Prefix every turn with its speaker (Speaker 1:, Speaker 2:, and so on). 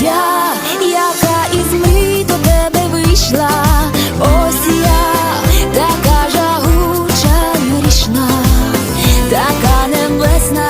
Speaker 1: Я, яка із ми до тебе вийшла, ось я, така жагуча, грішна, така небесна.